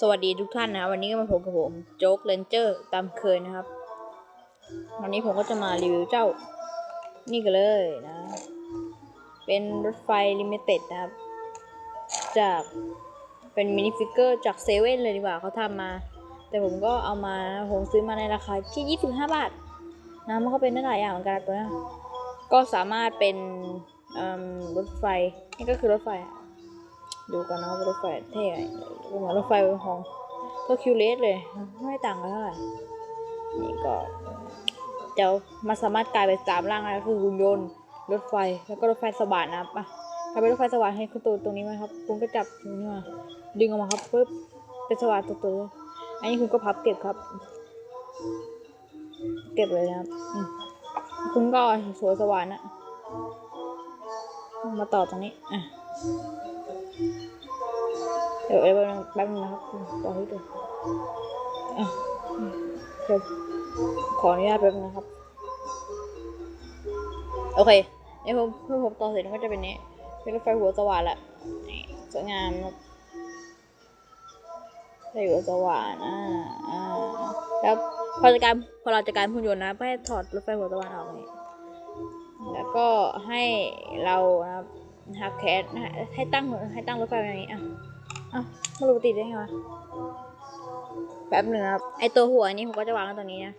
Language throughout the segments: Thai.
สวัสดีทุกท่านนะครับวันนี้ก็มาพบกับผมโจ๊กเลนเจอร์ตามเคยนะครับ วันนี้ผมก็จะมารีวิวเจ้า นี่กันเลยนะ เป็นรถไฟลิมิเต็ดนะครับ จากเป็นมินิฟิกเกอร์จากเซเว่นเลยดีกว่าเขาทำมา แต่ผมก็เอามานะผมซื้อมาในราคาที่25 บาทนะมันก็เป็นได้หลายอย่างเหมือนกันตัวนี้ก็สามารถเป็นรถไฟนี่ก็คือรถไฟ ดูกันนะว่ารถไฟเท่ไหมเหมือนรถไฟของโตคิวเลสเลย ไม่ต่างกันเท่าไหร่ นี่ก็จะมาสามารถกลายเป็นสามร่างได้ก็คือหุ่นยนต์รถไฟแล้วก็รถไฟสว่านนะครับอะกลายเป็นรถไฟสว่านให้คุณตัวตรงนี้ไหมครับ คุณก็จับตรงนี้มาดึงออกมาครับปุ๊บเป็นสว่านตัวตัวเลยอันนี้คุณก็พับเก็บครับ เก็บเลยนะครับคุณก็สวยสว่านนะมาต่อตรงนี้อะ เดี๋ยวแป๊บนึงแป๊บนึงนะครับต่อให้ดูอะเดี๋ยวขออนุญาตแป๊บนึงนะครับ โอเคเดี๋ยวผมเพื่อผมต่อเสร็จมันก็จะเป็นนี้ เป็นรถไฟหัวสว่านแหละสวยงามครับไฟหัวสว่านอ่าอ่าแล้วพอจะการพอเราจะการหุ่นยนต์นะให้ถอดรถไฟหัวสว่านออกนี่แล้วก็ให้เรานะครับ หักแขนให้ตั้งให้ตั้งรถไฟไว้อย่างนี้อะอ้าวไม่รู้ติดได้ไงวะแป๊บหนึ่งครับไอตัวหัวนี้ผมก็จะวางตรงนี้นะ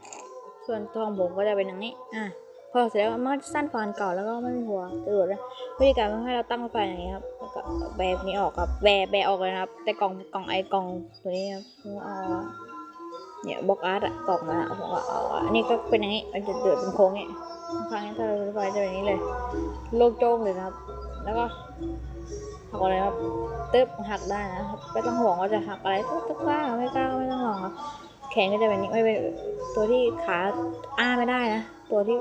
ส่วนตัวของผมก็จะเป็นอย่างนี้อะพอเสร็จแล้วมันสั้นกว่าอันเก่าแล้วก็ไม่มีหัวตรวจนะวิธีการให้เราตั้งรถไฟอย่างนี้ครับแล้วก็แบกนี้ออกครับแบแบออกเลยนะครับ แต่กล่องกล่องไอกล่องตัวนี้ครับผมเอาเนี่ยบล็อกอาร์ตอะกล่องนะผมก็เอาอันนี้ก็เป็นอย่างนี้มันจะเดือดเป็นโค้งเนี่ยข้างนี้ถ้าเรารถไฟจะเป็นอย่างนี้เลย โล่งโจ้งเลยครับ แล้วก็หักอะไรครับตึ๊บหักได้นะครับไม่ต้องห่วงว่าจะหักอะไรตึ๊บตึ๊บกล้าไม่กล้าไม่ต้องห่วงครับแขนก็จะเป็นนี้ไม่เป็นตัวที่ขาอ้าไม่ได้นะตัวที่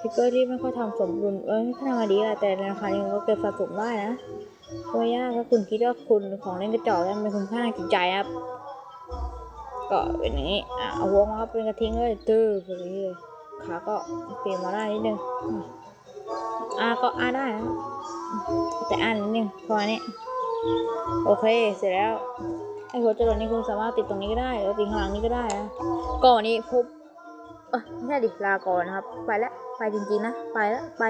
ฟิกเกอร์ที่ไม่ค่อยทำสมดุลเอ้ยไม่ค่อยทำมาดีอะแต่ในราคานี้ก็เก็บสะสมได้นะไม่ยากถ้าคุณคิดว่าคุณของเล่นกระจอกแล้นเป็นคุณค่าจิตใจครับก็เป็นอย่างนี้อะเอาหัวมาเป็นกระทิ้งเลยตื้อแบบนี้เลยขาก็เปลี่ยนมาได้นิดนึง ก็อ่านได้นะแต่อ่านนิดนึงประมานี้โอเค เสร็จแล้วไอ้หัวจรวดนี้คุณสามารถติดตรงนี้ก็ได้หรือติดข้างหลังนี้ก็ได้นะก่อนนี้พบเออไม่ใช่ดิลาก่อนนะครับ ไปแล้วไปจริงๆนะ ไปแล้วไป